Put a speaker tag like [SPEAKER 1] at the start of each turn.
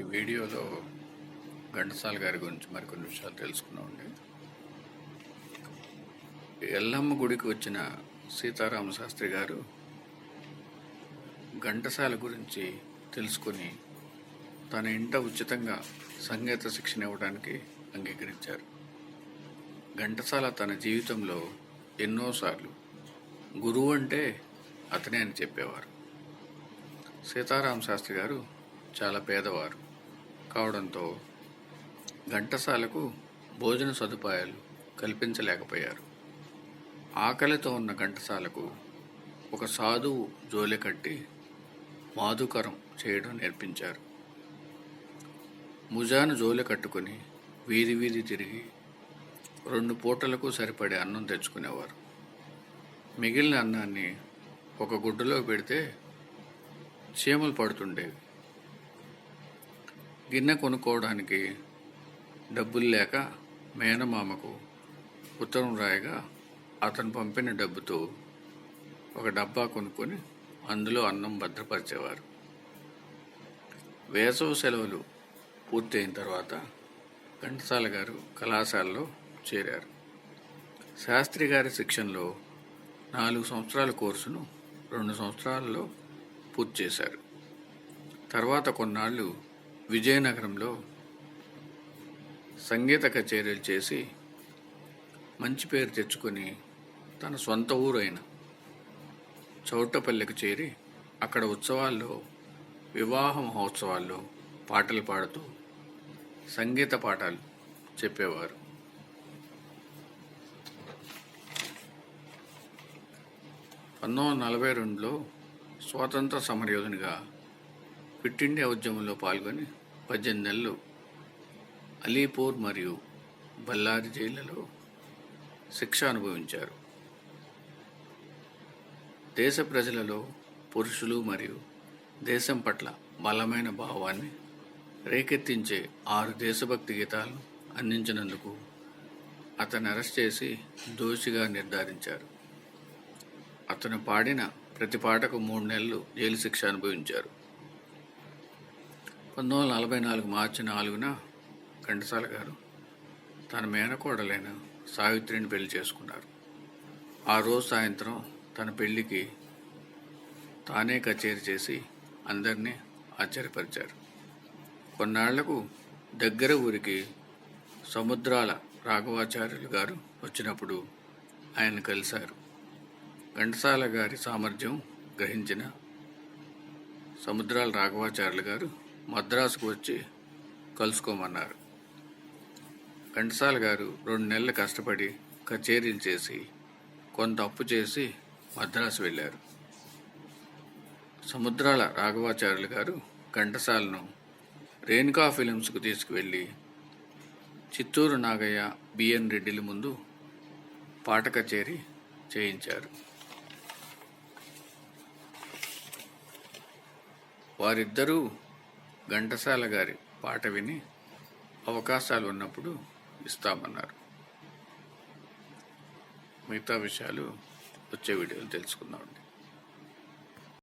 [SPEAKER 1] ఈ వీడియోలో ఘంటసాల గారి గురించి మరికొన్ని విషయాలు తెలుసుకున్నామండి. ఎల్లమ్మ గుడికి వచ్చిన సీతారామ శాస్త్రి గారు ఘంటసాల గురించి తెలుసుకొని తన ఇంట ఉచితంగా సంగీత శిక్షణ ఇవ్వడానికి అంగీకరించారు. ఘంటసాల తన జీవితంలో ఎన్నోసార్లు గురువు అంటే అతనే అని చెప్పేవారు. సీతారామ శాస్త్రి గారు చాలా పేదవారు. కావడంతో ఘంటసాలకు భోజన సదుపాయాలు కల్పించలేకపోయారు. ఆకలితో ఉన్న ఘంటసాలకు ఒక సాధువు జోలె కట్టి మాధుకరం చేయడం నేర్పించారు. ముజాను జోలె కట్టుకొని వీధి వీధి తిరిగి రెండు పూటలకు సరిపడే అన్నం తెచ్చుకునేవారు. మిగిలిన అన్నాన్ని ఒక గుడ్డలో పెడితే చీమలు పడుతుండేవి. గిన్నె కొనుక్కోవడానికి డబ్బులు లేక మేనమామకు ఉత్తరం రాయగా అతను పంపిన డబ్బుతో ఒక డబ్బా కొనుక్కొని అందులో అన్నం భద్రపరిచేవారు. వేసవి సెలవులు పూర్తయిన తర్వాత ఘంటసాల గారు కళాశాలలో చేరారు. శాస్త్రి గారి శిక్షణలో నాలుగు సంవత్సరాల కోర్సును రెండు సంవత్సరాల్లో పూర్తి చేశారు. తర్వాత కొన్నాళ్ళు విజయనగరంలో సంగీత కచేరీలు చేసి మంచి పేరు తెచ్చుకొని తన సొంత ఊరైన చౌటపల్లెకు చేరి అక్కడ ఉత్సవాల్లో వివాహ మహోత్సవాల్లో పాటలు పాడుతూ సంగీత పాఠాలు చెప్పేవారు. పంతొమ్మిది వందల నలభై రెండులో స్వాతంత్ర సమరయోధునిగా క్విట్ ఇండియా ఉద్యమంలో పాల్గొని పద్దెనిమిది నెలలు అలీపూర్ మరియు బల్లారి జైళ్ళలో శిక్ష అనుభవించారు. దేశ ప్రజలలో పురుషులు మరియు దేశం పట్ల బలమైన భావాన్ని రేకెత్తించే ఆరు దేశభక్తి గీతాలను అందించినందుకు అతను అరెస్ట్ చేసి దోషిగా నిర్ధారించారు. అతను పాడిన ప్రతి పాటకు మూడు నెలలు జైలు శిక్ష అనుభవించారు. పంతొమ్మిది వందల నలభై నాలుగు మార్చి నాలుగున ఘంటసాల గారు తన మేనకోడలైన సావిత్రిని పెళ్ళి చేసుకున్నారు. ఆ రోజు సాయంత్రం తన పెళ్ళికి తానే కచేరీ చేసి అందరినీ ఆశ్చర్యపరిచారు. కొన్నాళ్ళకు దగ్గర ఊరికి సముద్రాల రాఘవాచార్యులు గారు వచ్చినప్పుడు ఆయన కలిశారు. ఘంటసాల గారి సామర్థ్యం గ్రహించిన సముద్రాల రాఘవాచార్యులు గారు మద్రాసుకు వచ్చి కలుసుకోమన్నారు. ఘంటసాల గారు రెండు నెలలు కష్టపడి కచేరీలు చేసి కొంత అప్పు చేసి మద్రాసు వెళ్ళారు. సముద్రాల రాఘవాచార్యులు గారు ఘంటసాలను రేణుకా ఫిలిమ్స్కు తీసుకువెళ్ళి చిత్తూరు నాగయ్య బిఎన్ రెడ్డిల ముందు పాట కచేరీ చేయించారు. వారిద్దరూ ఘంటసాల గారి పాట విని అవకాశాలు ఉన్నప్పుడు ఇస్తామన్నారు. మిగతా విషయాలు వచ్చే వీడియోలు తెలుసుకుందామండి.